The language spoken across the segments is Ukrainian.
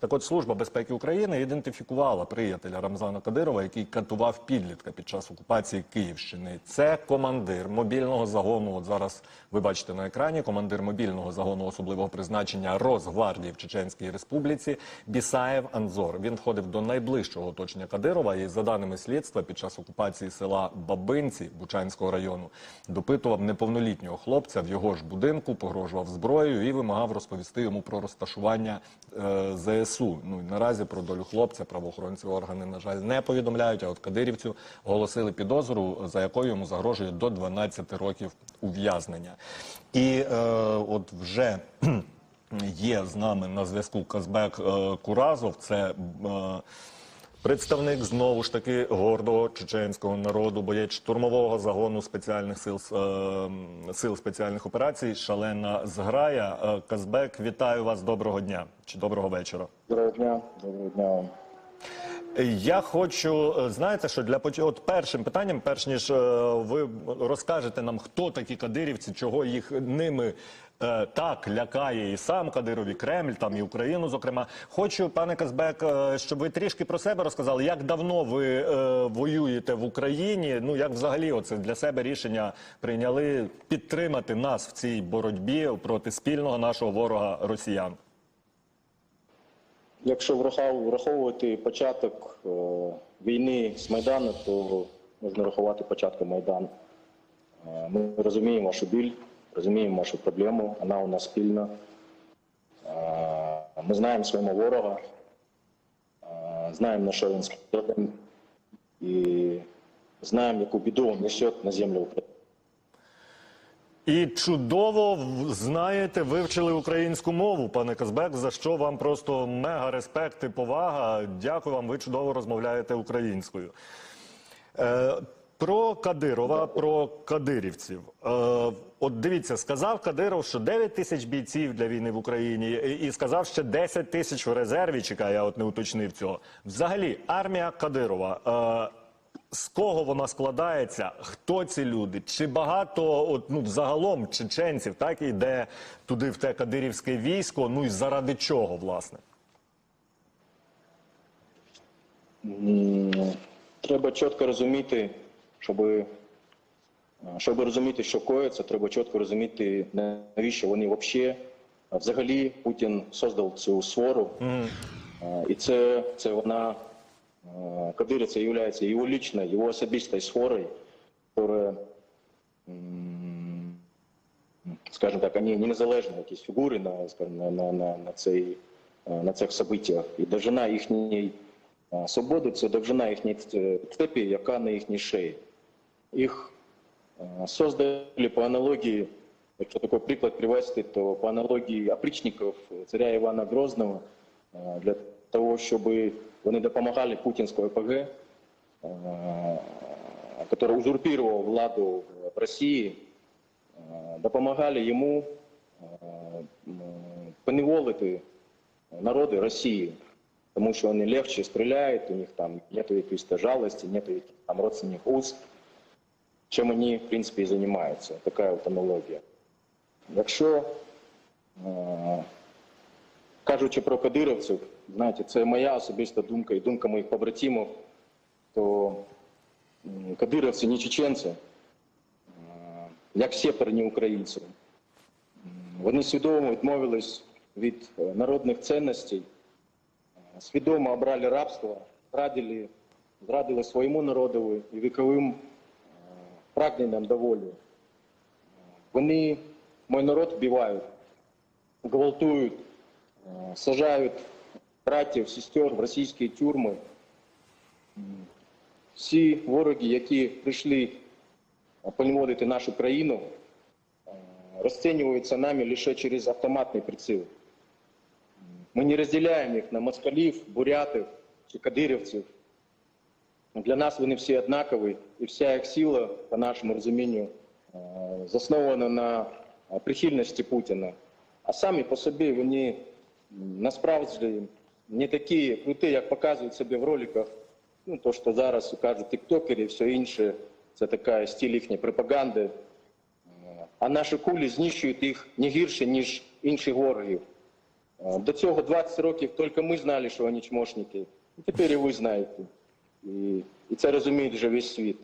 Так от Служба безпеки України ідентифікувала приятеля Рамзана Кадирова, який катував підлітка під час окупації Київщини. Це командир мобільного загону. От зараз ви бачите на екрані командир мобільного загону особливого призначення Росгвардії в Чеченській Республіці Бісаєв Анзор. Він входив до найближчого оточення Кадирова і за даними слідства під час окупації села Бабинці Бучанського району допитував неповнолітнього хлопця в його ж будинку, погрожував зброєю і вимагав розповісти йому про розташування е, ЗСУ. Ну наразі про долю хлопця правоохоронці органи на жаль не повідомляють. А от кадирівцю оголосили підозру, за якою йому загрожує до 12 років ув'язнення. І е, от вже є з нами на зв'язку Казбек е, Куразов. Це е, Представник знову ж таки гордого чеченського народу, боєць штурмового загону спеціальних сил е, сил спеціальних операцій, шалена зграя. Е, Казбек, вітаю вас. Доброго дня чи доброго вечора. Доброго дня, доброго дня вам. Я хочу, е, знаєте, що для от першим питанням, перш ніж ви розкажете нам, хто такі кадирівці, чого їх ними е, так лякає і сам Кадиров, і Кремль, там і Україну. Зокрема, хочу, пане Казбек, е, щоб ви трішки про себе розказали, як давно ви е, воюєте в Україні. Ну як взагалі, оце для себе рішення прийняли підтримати нас в цій боротьбі проти спільного нашого ворога росіян. Якщо враховувати початок е, війни з Майдану, то можна рахувати початком Майдану. Е, ми розуміємо вашу біль, розуміємо вашу проблему, вона у нас спільна. Е, ми знаємо свого ворога, е, знаємо, на що він способен, і знаємо, яку біду він несе на землю України. І чудово знаєте, вивчили українську мову, пане Казбек, за що вам просто мега респект і повага. Дякую вам, ви чудово розмовляєте українською. Про Кадирова, про кадирівців. Е, от дивіться, сказав Кадиров, що 9 тисяч бійців для війни в Україні, і, і сказав ще 10 тисяч в резерві. Чекає, я от не уточнив цього. Взагалі, армія Кадирова. Е, з кого вона складається? Хто ці люди? Чи багато от, ну, загалом чеченців так йде туди в те кадирівське військо? Ну і заради чого, власне? Треба чітко розуміти, щоб, щоб розуміти, що коїться, треба чітко розуміти, навіщо вони взагалі. Взагалі Путін создав цю свору, Е, і це, це вона е, Кадириця є його лічною, його особистою сворою, яка, скажімо так, вони незалежні якісь фігури на, скажімо, на, на, на, на, цей, е, на цих событиях. І довжина їхньої е, свободи це довжина їхньої цепі, яка на їхній шиї. Е, создали по аналогії, якщо такий приклад привести, то по аналогії опричників царя Івана Грозного для того, щоб вони допомагали путінському ОПГ, который узурпировал владу в Росії, е, допомагали йому поневолити народи Росії, тому що вони легче стріляють, у них там та жалості, нету яких там родственних уз, чим вони, в принципі, і займаються. Така от аналогія. Якщо е, кажучи про кадировців, знаєте, це моя особиста думка і думка моїх побратимів, то кадировці не чеченці, е, як сеперні українці. Вони свідомо відмовились від е, народних цінностей, свідомо обрали рабство, зрадили, зрадили своєму народу і віковим прагненням до волі. Вони мой народ вбивають, гвалтують, е, сажають братів, сестер в російські тюрми. Всі вороги, які прийшли поневолити нашу країну, е, розцінюються нами лише через автоматний приціл. Ми не розділяємо їх на москалів, бурятів чи кадирівців. Для нас вони всі однакові, і вся їх сила, по нашому розумінню, е, заснована на е, прихильності Путіна. А самі по собі вони насправді не такі круті, як показують себе в роликах. Ну, то, що зараз кажуть тіктокери і все інше, це така стиль їхньої пропаганди. Е, А наші кулі знищують їх не гірше, ніж інших ворогів. Е, До цього 20 років тільки ми знали, що вони чмошники. І тепер і ви знаєте. І, і це розуміє вже весь світ.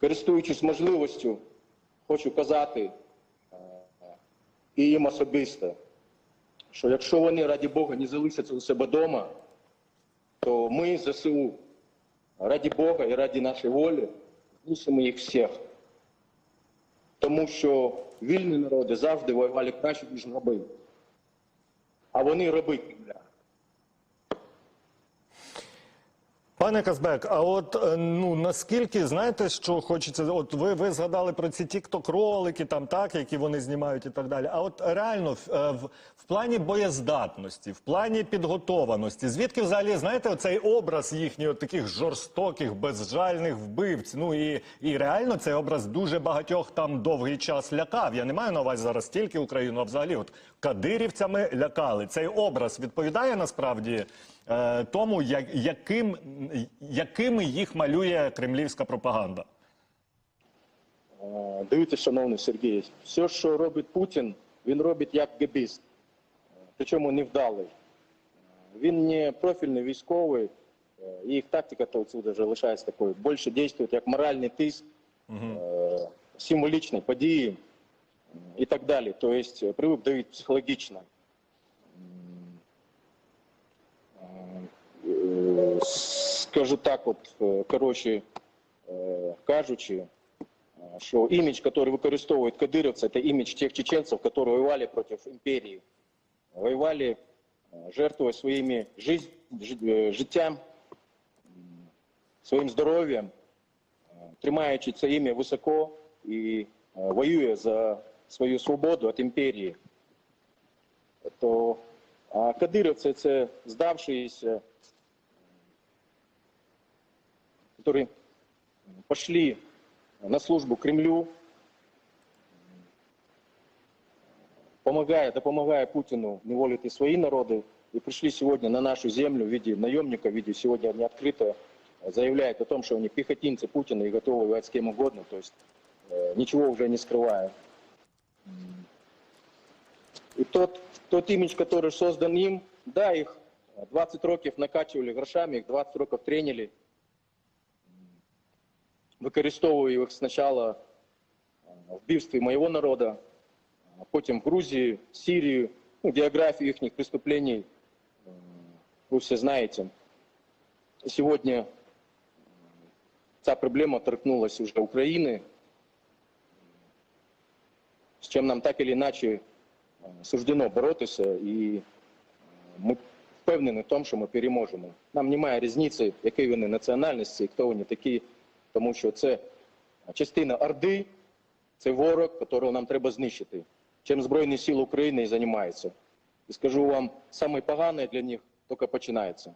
Користуючись можливістю, хочу казати е, і їм особисто, що якщо вони, раді Бога, не залишаться у себе вдома, то ми, ЗСУ, раді Бога і раді нашої волі, знищимо їх всіх. Тому що вільні народи завжди воювали краще, ніж раби. А вони раби Пане Казбек, а от е, ну наскільки знаєте, що хочеться, от ви, ви згадали про ці тікток ролики, там так, які вони знімають і так далі. А от реально в, е, в, в плані боєздатності, в плані підготованості, звідки взагалі знаєте оцей образ їхній, от таких жорстоких, безжальних вбивць? Ну і, і реально цей образ дуже багатьох там довгий час лякав. Я не маю на увазі зараз тільки Україну, а взагалі, от кадирівцями лякали. Цей образ відповідає насправді е, тому, як, яким, якими їх малює кремлівська пропаганда. Е, Дивіться, шановний Сергій, все, що робить Путін, він робить як гебіст, Е, причому невдалий. Він не профільний військовий, і їх тактика то отсюда вже лишається такою. Більше діє як моральний тиск, е, символічні події м, і так далі. Тобто привик давити психологічно. Е, Скажу так, от, е, коротше е, кажучи, е, що імідж, який використовують кадировці, це імідж тих чеченців, які воювали проти імперії. Воювали, е, жертвуя своїми жизнь, жи- е, життям, м, своїм здоров'ям, е, тримаючи це ім'я високо і е, воює за свою свободу від імперії. То а кадировці це здавшиеся, які пошли на службу Кремлю, помогая, допомагая Путину неволити свої народи, и пришли сегодня на нашу землю в виде наемника, в виде сегодня они открыто заявляют о том, что они пехотинцы Путина и готовы воевать с кем угодно, то есть э, ничего уже не скрывая. И тот, тот имидж, который создан им, да, их 20 років накачивали грошами, их 20 років тренили, використовую їх спочатку в вбивстві моєго народу, а потім в Грузії, Сирії, ну, географію їхніх преступлений э, ви все знаєте. І сьогодні э, ця проблема торкнулася вже України, з чим нам так чи інакше э, суждено боротися, і э, ми впевнені в тому, що ми переможемо. Нам немає різниці, які вони національності, хто вони такі, тому що це частина Орди, це ворог, якого нам треба знищити. Чим Збройні Сили України і займаються. І скажу вам, саме погане для них тільки починається.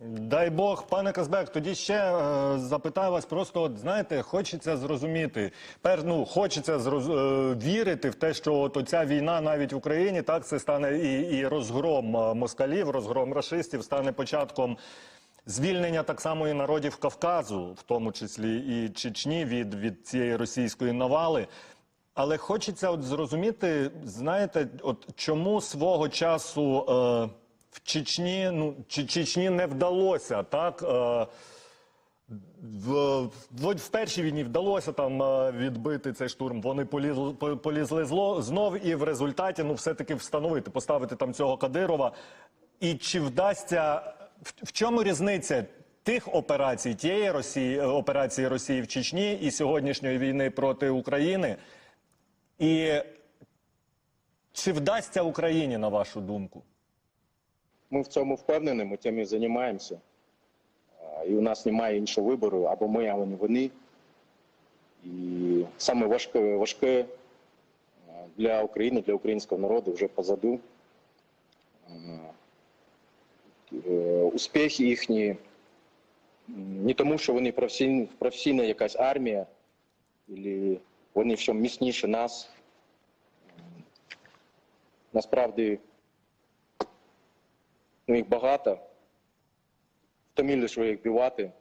Дай Бог, пане Казбек, тоді ще е, запитаю вас просто, от, знаєте, хочеться зрозуміти, пер, ну, хочеться зроз, е, вірити в те, що от оця війна навіть в Україні, так, це стане і, і розгром е, москалів, розгром рашистів, стане початком звільнення так само і народів Кавказу, в тому числі і Чечні від, від цієї російської навали. Але хочеться от зрозуміти, знаєте, от чому свого часу е, в Чечні, ну Чечні не вдалося так. Е, в, в, в першій війні вдалося там е, відбити цей штурм. Вони полізли, полізли зло знов, і в результаті ну все-таки встановити, поставити там цього Кадирова. І чи вдасться в, в чому різниця тих операцій, тієї Росії е, операції Росії в Чечні і сьогоднішньої війни проти України? І чи вдасться Україні, на вашу думку? Ми в цьому впевнені, ми тим і займаємося. І у нас немає іншого вибору, або ми, або не вони. І саме важке, важке для України, для українського народу вже позаду. Е, Успіхи їхні не тому, що вони професійна, професійна якась армія, або вони в чому міцніші нас. Насправді Ну, їх багато. Втомили, що їх бивати.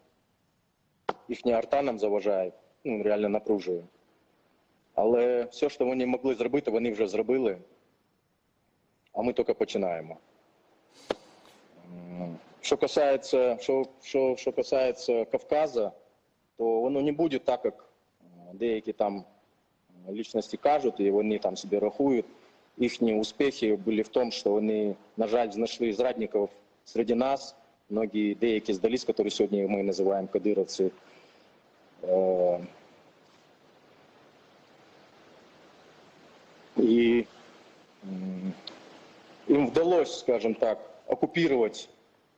Їхня арта нам заважає, ну, реально напружує. Але все, що вони могли зробити, вони вже зробили. а ми тільки починаємо. Що касається, що, що, що касається Кавказа, то воно не буде так, як деякі там лічності кажуть, і вони там собі рахують. Їхні успіхи були в тому, що вони, на жаль, знайшли зрадників серед нас. Многі деякі здались, які сьогодні ми називаємо кадировці. І їм вдалося, скажімо так, окупувати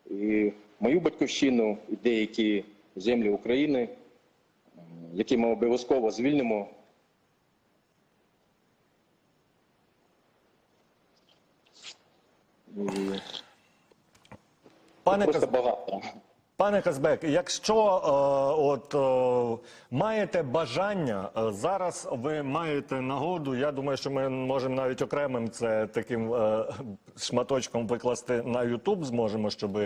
і мою батьківщину, і деякі землі України, які ми обов'язково звільнимо. Пане Каз- багато. Пане Казбек, якщо е, от е, маєте бажання, е, зараз ви маєте нагоду. Я думаю, що ми можемо навіть окремим це таким е, шматочком викласти на Ютуб, зможемо, щоб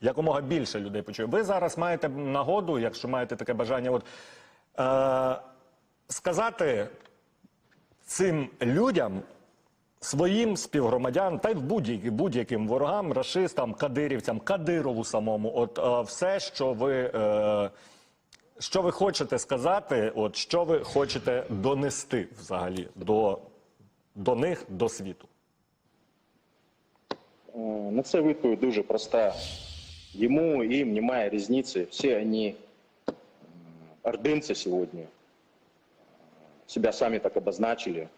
якомога більше людей почує. Ви зараз маєте нагоду, якщо маєте таке бажання, от е, сказати цим людям, своїм співгромадянам та й будь-яким будь-яким ворогам, рашистам, кадирівцям, Кадирову самому, от е, все, що ви, е, що ви хочете сказати, от що ви хочете донести взагалі до, до них, до світу. Е, На це відповідь дуже проста. Йому їм немає різниці. Всі вони ординці сьогодні. Е, Себя сами так обозначили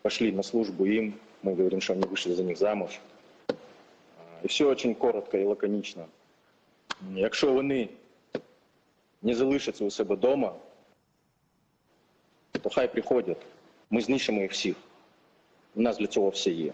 Э, Пошли на службу им. Мы говорим, что они вышли за них замуж. Э, І все очень коротко і лаконічно. М, Якщо вони не залишаться у себе вдома, то хай приходять. Ми знищимо їх всіх. У нас для цього все є.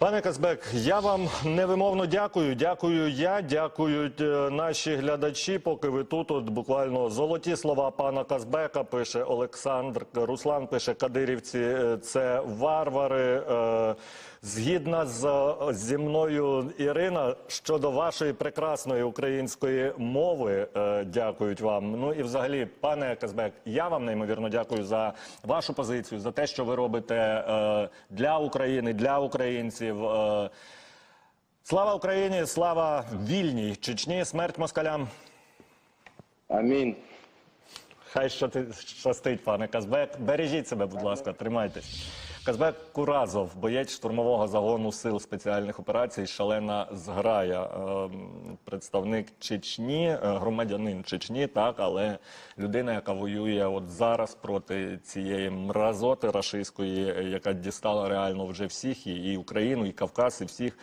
Пане Казбек, я вам невимовно дякую. Дякую я, дякують е, наші глядачі. Поки ви тут, от буквально золоті слова пана Казбека пише Олександр. Руслан пише Кадирівці. е, Це варвари. Е, Згідна з зі мною Ірина щодо вашої прекрасної української мови, дякують вам. Ну і взагалі, пане Казбек, я вам неймовірно дякую за вашу позицію, за те, що ви робите для України, для українців. Е, Слава Україні! Слава вільній Чечні! Смерть москалям! Амінь. Хай щастить, пане Казбек. Бережіть себе, будь ласка, тримайтесь. Казбек Куразов, боєць штурмового загону сил спеціальних операцій, шалена зграя, Ем, представник Чечні, е, громадянин Чечні, так, але людина, яка воює от зараз проти цієї мразоти рашистської, яка дістала реально вже всіх, і Україну, і Кавказ, і всіх.